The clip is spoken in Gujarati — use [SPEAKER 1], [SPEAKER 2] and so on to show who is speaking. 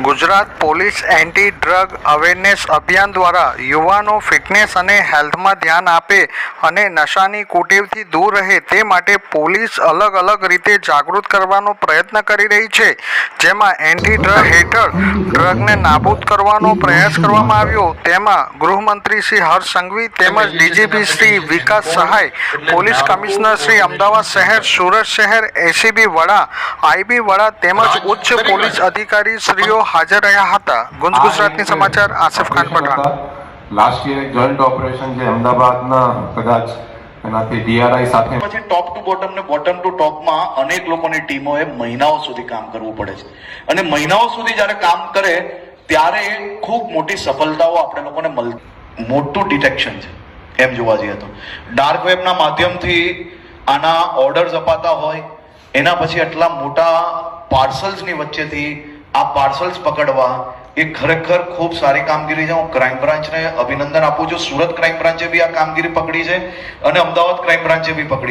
[SPEAKER 1] Gujarat police anti drug awareness અભિયાન દ્વારા યુવાનો ફિટનેસ અને હેલ્થમાં ધ્યાન આપે અને નશાની કુટેવથી દૂર રહે તે માટે પોલીસ અલગ અલગ રીતે જાગૃત કરવાનો પ્રયત્ન કરી રહી છે. જેમાં એન્ટી ડ્રગ હેઠળ ડ્રગને નાબૂદ કરવાનો પ્રયાસ કરવામાં આવ્યો. તેમાં ગૃહમંત્રી શ્રી હર્ષ સંઘવી તેમજ ડીજીપી શ્રી વિકાસ સહાય, પોલીસ કમિશનર શ્રી અમદાવાદ શહેર, સુરત શહેર, એસીબી વડા, આઈબી વડા તેમજ ઉચ્ચ પોલીસ અધિકારી શ્રીઓ હાજર રહ્યા હતા. ગુંજ ગુજરાતની સમાચાર આસિફ ખાન પઠાણ
[SPEAKER 2] લાસ્ટ યર એક જોઈન્ટ ઓપરેશન જે અમદાવાદના કદાચ એનાથી ડીઆરઆઈ સાથે
[SPEAKER 3] પછી ટોપ ટુ બોટમ ને બોટમ ટુ ટોપમાં અનેક લોકોની ટીમોએ મહિનાઓ સુધી કામ કરવું પડે છે. અને મહિનાઓ સુધી જ્યારે કામ કરે ત્યારે ખૂબ મોટી સફળતાઓ આપણે લોકોને મળતી મોટું ડિટેક્શન છે. એમ જોવા જઈએ તો. ડાર્ક વેબના માધ્યમથી આના ઓર્ડર્સ અપાતા હોય એના પછી આટલા મોટા પાર્સલ્સની વચ્ચેથી આ પાર્સલ્સ પકડવા એ ખરેખર ખૂબ સારી કામગીરી છે. હું ક્રાઇમ બ્રાન્ચને અભિનંદન આપું છું. સુરત ક્રાઇમ બ્રાન્ચે બી આ કામગીરી પકડી છે અને અમદાવાદ ક્રાઇમ બ્રાન્ચે બી પકડી